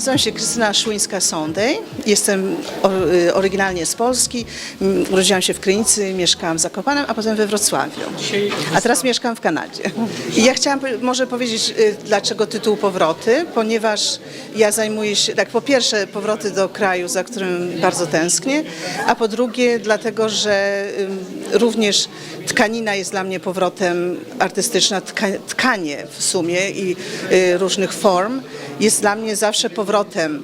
Nazywam się Krystyna Szłyńska-Sondej. Jestem y, oryginalnie z Polski. Mm, Urodziłam się w Krynicy, mieszkałam w Zakopanem, a potem we Wrocławiu. A teraz mieszkam w Kanadzie. I ja chciałam może powiedzieć, y, dlaczego tytuł Powroty, ponieważ ja zajmuję się, tak po pierwsze, powroty do kraju, za którym bardzo tęsknię, a po drugie, dlatego, że ym, również tkanina jest dla mnie powrotem artystyczna, tka, tkanie w sumie i y, różnych form jest dla mnie zawsze powrotem,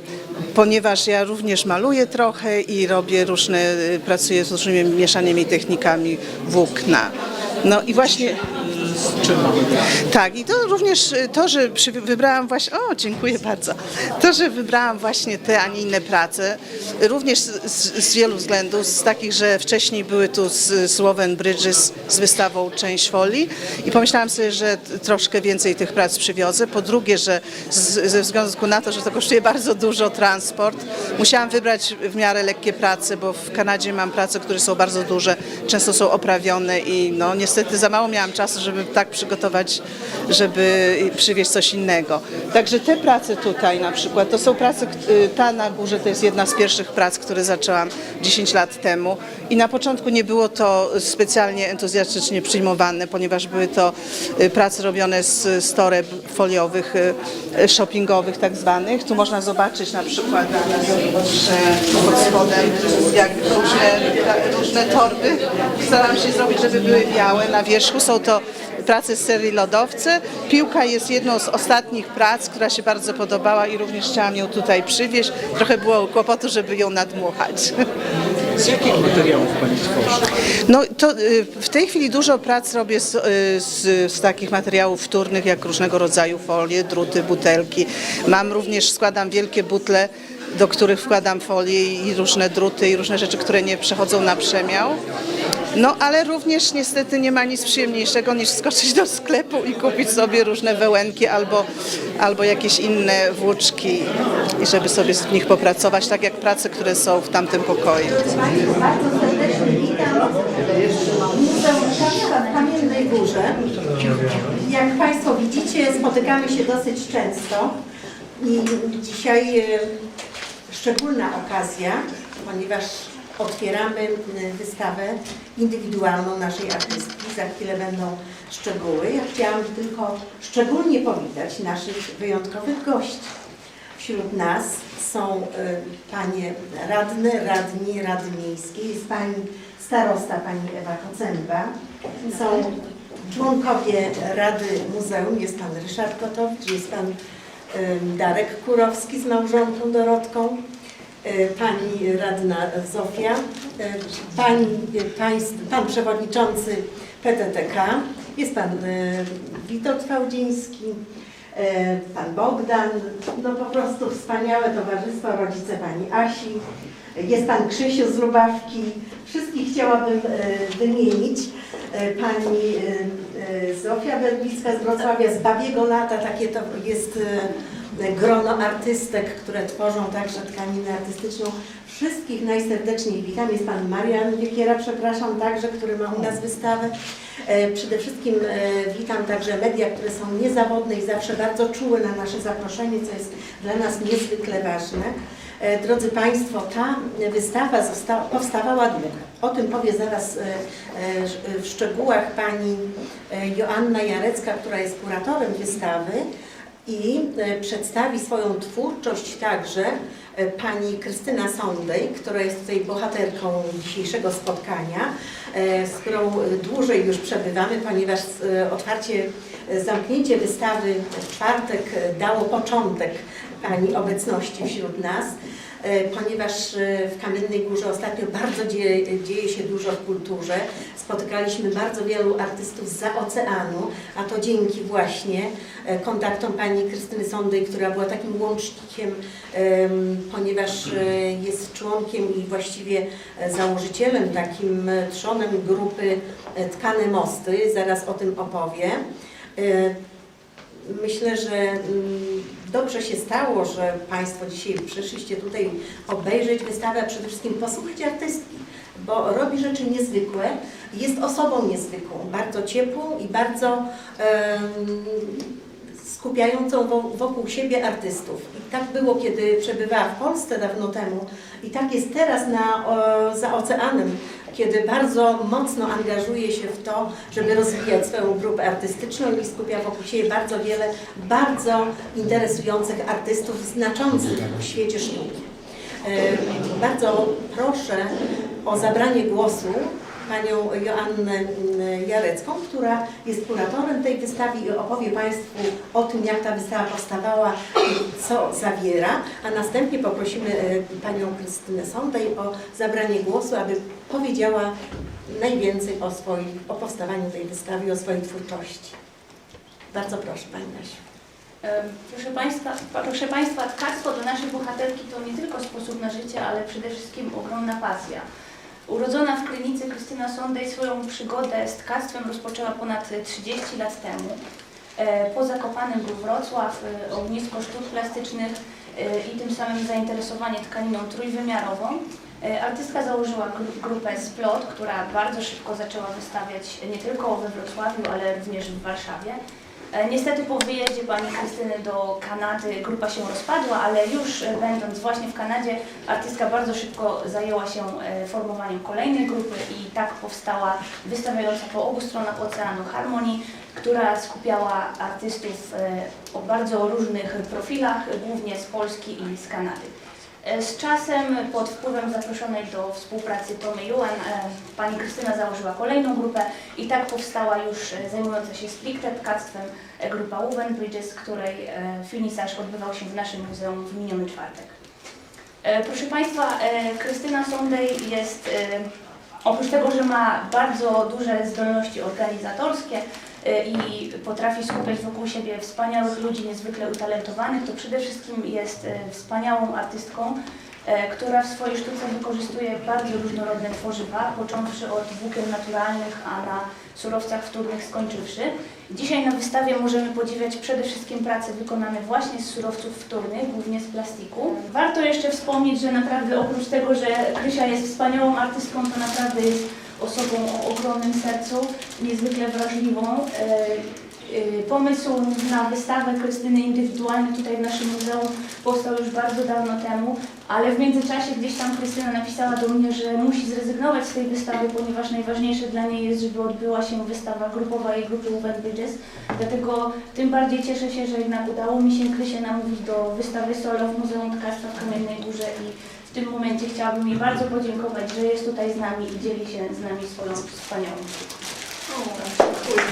ponieważ ja również maluję trochę i robię różne, y, pracuję z różnymi mieszanymi technikami włókna. No i właśnie tak, i to również y, to, że przy, wybrałam właśnie, o dziękuję bardzo, to, że wybrałam właśnie te, a nie inne prace, również z, z, z wielu względów, z takich, że wcześniej były tu z Słowen Bridges z wystawą Część Folii i pomyślałam sobie, że troszkę więcej tych prac przywiozę. Po drugie, że z, ze względu na to, że to kosztuje bardzo dużo transport, musiałam wybrać w miarę lekkie prace, bo w Kanadzie mam prace, które są bardzo duże, często są oprawione i no niestety za mało miałam czasu, żeby tak przygotować, żeby przywieźć coś innego. Także te prace tutaj na przykład, to są prace, y, ta na górze to jest jedna z pierwszych prac, które zaczęłam 10 lat temu i na początku nie było to specjalnie entuzjastycznie przyjmowane, ponieważ były to y, prace robione z, z toreb foliowych, y, shoppingowych tak zwanych. Tu można zobaczyć na przykład że pod spodem jak różne, różne torby. Staram się zrobić, żeby były białe. Na wierzchu są to prace z serii Lodowce. Piłka jest jedną z ostatnich prac, która się bardzo podobała i również chciałam ją tutaj przywieźć. Trochę było kłopotu, żeby ją nadmuchać. Z jakich materiałów Pani tworzy? No to y, w tej chwili dużo prac robię z, y, z, z takich materiałów wtórnych, jak różnego rodzaju folie, druty, butelki. Mam również, składam wielkie butle, do których wkładam folie i różne druty i różne rzeczy, które nie przechodzą na przemiał. No ale również niestety nie ma nic przyjemniejszego niż skoczyć do sklepu i kupić sobie różne wełenki albo, albo jakieś inne włóczki i żeby sobie z nich popracować, tak jak prace, które są w tamtym pokoju. Bardzo serdecznie witam Górze. Jak Państwo widzicie, spotykamy się dosyć często i dzisiaj e, szczególna okazja, ponieważ otwieramy e, wystawę indywidualną naszej artystki. Za chwilę będą szczegóły. Ja chciałam tylko szczególnie powitać naszych wyjątkowych gości. Wśród nas są y, panie radne, radni, rady miejskie, jest pani starosta, pani Ewa Kocemba, są członkowie Rady Muzeum, jest pan Ryszard Kotowicz, jest pan y, Darek Kurowski z małżonką Dorotką, y, pani radna Zofia, y, pani, y, państw, pan przewodniczący PTTK, jest pan Witold Fałdziński, E, pan Bogdan, no po prostu wspaniałe towarzystwo, rodzice pani Asi, jest pan Krzysiu z Lubawki, wszystkich chciałabym e, wymienić. E, Pani e, e, Zofia Werbicka z Wrocławia, z Babiego Lata, takie to jest e, grono artystek, które tworzą także tkaninę artystyczną. Wszystkich najserdeczniej witam. Jest pan Marian Wiekiera, przepraszam, także, który ma u nas wystawę. E, Przede wszystkim e, witam także media, które są niezawodne i zawsze bardzo czułe na nasze zaproszenie, co jest dla nas niezwykle ważne. E, Drodzy Państwo, ta wystawa została, powstawała długo. O tym powie zaraz w szczegółach pani Joanna Jarecka, która jest kuratorem wystawy i e, przedstawi swoją twórczość także e, pani Krystyna Sondej, która jest tutaj bohaterką dzisiejszego spotkania, e, z którą dłużej już przebywamy, ponieważ otwarcie, zamknięcie wystawy w czwartek dało początek pani obecności wśród nas ponieważ e, w Kamiennej Górze ostatnio bardzo dzieje, dzieje się dużo w kulturze. Spotykaliśmy bardzo wielu artystów z oceanu, a to dzięki właśnie e, kontaktom pani Krystyny Sondej, która była takim łącznikiem, em, ponieważ e, jest członkiem i właściwie e, założycielem, takim e, trzonem grupy e, Tkane Mosty. Zaraz o tym opowie. Myślę, że mm, dobrze się stało, że Państwo dzisiaj przyszliście tutaj obejrzeć wystawę, a przede wszystkim posłuchać artystki, bo robi rzeczy niezwykłe, jest osobą niezwykłą, bardzo ciepłą i bardzo skupiającą wo- wokół siebie artystów. I tak było, kiedy przebywała w Polsce dawno temu i tak jest teraz na, o, za oceanem, kiedy bardzo mocno angażuje się w to, żeby rozwijać swoją grupę artystyczną i skupia wokół siebie bardzo wiele bardzo interesujących artystów znaczących w świecie sztuki. E, Bardzo proszę o zabranie głosu panią Joannę mm, Jarecką, która jest kuratorem tej wystawy i opowie Państwu o tym, jak ta wystawa powstawała, co zawiera, a następnie poprosimy e, panią Krystynę Sondej o zabranie głosu, aby powiedziała najwięcej o, swoim, o powstawaniu tej wystawy i o swojej twórczości. Bardzo proszę Pani Nasiu. E, Proszę Państwa, proszę Państwa, tkactwo dla naszej bohaterki to nie tylko sposób na życie, ale przede wszystkim ogromna pasja. Urodzona w Krynicy Krystyna Sondej swoją przygodę z tkactwem rozpoczęła ponad 30 lat temu. E, Po Zakopanem był Wrocław, e, ognisko sztuk plastycznych e, i tym samym zainteresowanie tkaniną trójwymiarową. Artystka założyła gru- grupę Splot, która bardzo szybko zaczęła wystawiać nie tylko we Wrocławiu, ale również w Warszawie. E, Niestety po wyjeździe pani Krystyny do Kanady grupa się rozpadła, ale już e, będąc właśnie w Kanadzie, artystka bardzo szybko zajęła się e, formowaniem kolejnej grupy i tak powstała wystawiająca po obu stronach oceanu Harmonii, która skupiała artystów o bardzo różnych profilach, głównie z Polski i z Kanady. E, Z czasem, pod wpływem zaproszonej do współpracy Tomy Yuan, e, pani Krystyna założyła kolejną grupę i tak powstała już e, zajmująca się stricte tkactwem grupa Woven Bridges, której finisaż odbywał się w naszym muzeum w miniony czwartek. Proszę Państwa, Krystyna Sondej jest, oprócz tego, że ma bardzo duże zdolności organizatorskie i potrafi skupiać wokół siebie wspaniałych ludzi, niezwykle utalentowanych, to przede wszystkim jest e, wspaniałą artystką, e, która w swojej sztuce wykorzystuje bardzo różnorodne tworzywa, począwszy od włókien naturalnych, a na surowcach wtórnych skończywszy. Dzisiaj na wystawie możemy podziwiać przede wszystkim prace wykonane właśnie z surowców wtórnych, głównie z plastiku. Warto jeszcze wspomnieć, że naprawdę oprócz tego, że Krysia jest wspaniałą artystką, to naprawdę jest osobą o ogromnym sercu, niezwykle wrażliwą. E, Pomysł na wystawę Krystyny indywidualnie tutaj w naszym muzeum powstał już bardzo dawno temu, ale w międzyczasie gdzieś tam Krystyna napisała do mnie, że musi zrezygnować z tej wystawy, ponieważ najważniejsze dla niej jest, żeby odbyła się wystawa grupowa jej grupy Woven Bridges. Dlatego tym bardziej cieszę się, że jednak udało mi się Krysię namówić do wystawy solo w Muzeum Tkactwa w Kamiennej Górze i w tym momencie chciałabym jej bardzo podziękować, że jest tutaj z nami i dzieli się z nami swoją wspaniałą. Ja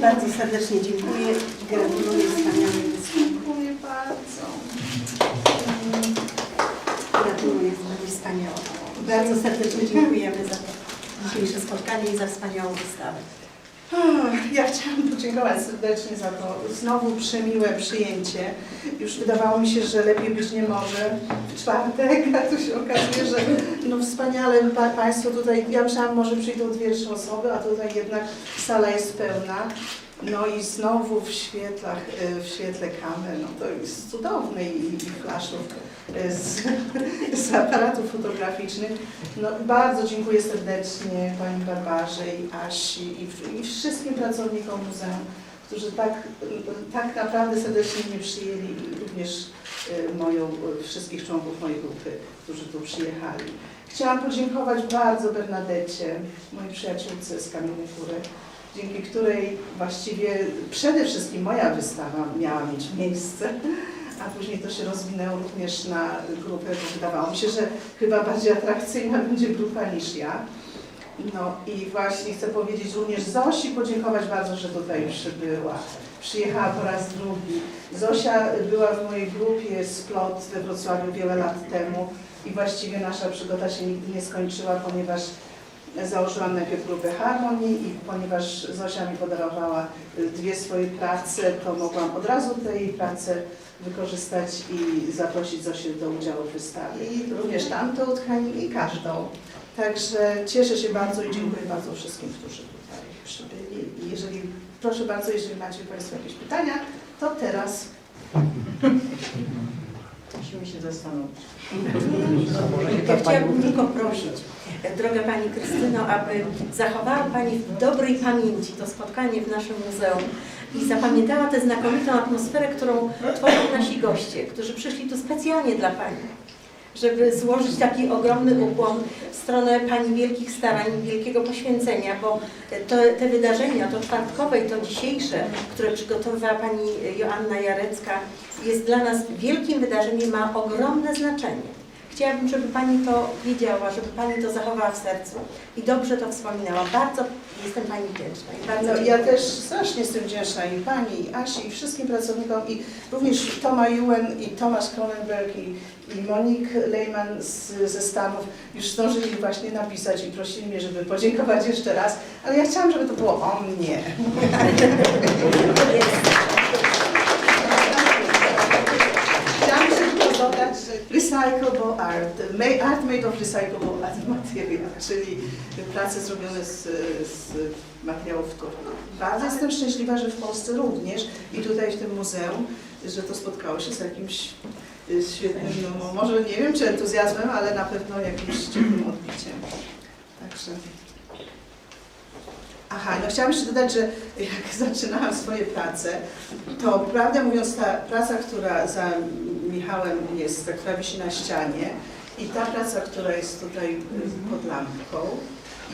bardzo serdecznie dziękuję i gratuluję wspaniałej wystawy. Dziękuję bardzo. Gratuluję, Pani wspaniała. Bardzo serdecznie dziękujemy za to dzisiejsze spotkanie i za wspaniałą wystawę. Ja chciałam podziękować serdecznie za to znowu przemiłe przyjęcie. Już wydawało mi się, że lepiej być nie może w czwartek, a tu się okazuje, że no wspaniale pa, Państwo tutaj, ja myślałam może przyjdą dwie trzy osoby, a tutaj jednak sala jest pełna. No i znowu w świetlach, y, w świetle kamer, no to jest cudowne i, i flaszów z, z aparatów fotograficznych. No, bardzo dziękuję serdecznie Pani Barbarze i Asi i, i wszystkim pracownikom muzeum, którzy tak, tak naprawdę serdecznie mnie przyjęli i również y, moją, y, wszystkich członków mojej grupy, którzy tu przyjechali. Chciałam podziękować bardzo Bernadecie, mojej przyjaciółce z Kamiennej Góry, dzięki której właściwie przede wszystkim moja wystawa miała mieć miejsce, a później to się rozwinęło również na grupę, bo wydawało mi się, że chyba bardziej atrakcyjna będzie grupa niż ja. No i właśnie chcę powiedzieć również Zosi, podziękować bardzo, że tutaj przybyła. Przyjechała po raz drugi. Zosia była w mojej grupie Splot we Wrocławiu wiele lat temu i właściwie nasza przygoda się nigdy nie skończyła, ponieważ założyłam najpierw grupę Harmonii i ponieważ Zosia mi podarowała y, dwie swoje prace, to mogłam od razu tej prace wykorzystać i zaprosić Zosię do udziału w wystawie. I również tamtą tkaninę i każdą. Także cieszę się bardzo i dziękuję bardzo wszystkim, którzy tutaj przybyli. I jeżeli, proszę bardzo, jeżeli macie Państwo jakieś pytania, to teraz Musimy się zastanowić. Ja chciałabym tylko prosić, droga Pani Krystyno, aby zachowała Pani w dobrej pamięci to spotkanie w naszym muzeum i zapamiętała tę znakomitą atmosferę, którą tworzą nasi goście, którzy przyszli tu specjalnie dla Pani żeby złożyć taki ogromny ukłon w stronę Pani wielkich starań, wielkiego poświęcenia, bo to, te wydarzenia, to czwartkowe i to dzisiejsze, które przygotowywała Pani Joanna Jarecka, jest dla nas wielkim wydarzeniem, ma ogromne znaczenie. Chciałabym, żeby Pani to wiedziała, żeby Pani to zachowała w sercu i dobrze to wspominała. Bardzo jestem Pani wdzięczna i bardzo No, ja też strasznie jestem wdzięczna i Pani, i Asi, i wszystkim pracownikom, i również Toma Ewan, i Tomasz Cronenberg, i, i Monique Lehmann z, ze Stanów już zdążyli właśnie napisać i prosili mnie, żeby podziękować jeszcze raz, ale ja chciałam, żeby to było o mnie. recyclable art, art made of recyclable material, czyli prace zrobione z, z materiałów wtórnych. Bardzo jestem szczęśliwa, że w Polsce również i tutaj w tym muzeum, że to spotkało się z jakimś y, świetnym, no może nie wiem czy entuzjazmem, ale na pewno jakimś ciepłym odbiciem. Także... Aha, no chciałam jeszcze dodać, że jak zaczynałam swoje prace, to prawdę mówiąc ta praca, która za Michałem jest, która wisi na ścianie i ta praca, która jest tutaj y, pod lampką.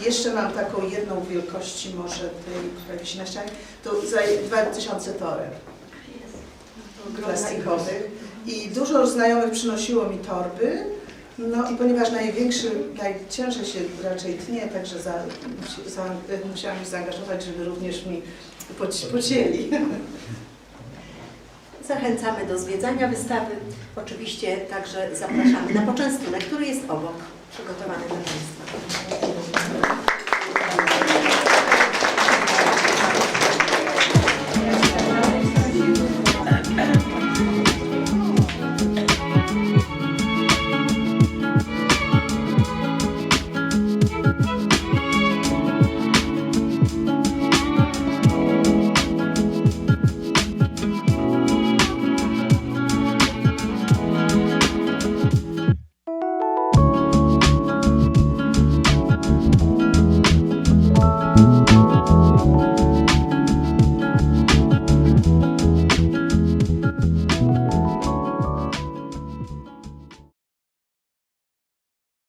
I jeszcze mam taką jedną wielkości może tej, która wisi na ścianie, to za 2000 toreb plastikowych. I dużo znajomych przynosiło mi torby, no i ponieważ największy, najciężej się raczej tnie, także za, za, musiałam ich zaangażować, żeby również mi poci- pocięli. Zachęcamy do zwiedzania wystawy. Oczywiście także zapraszamy na poczęstunek, który jest obok, przygotowany dla Państwa.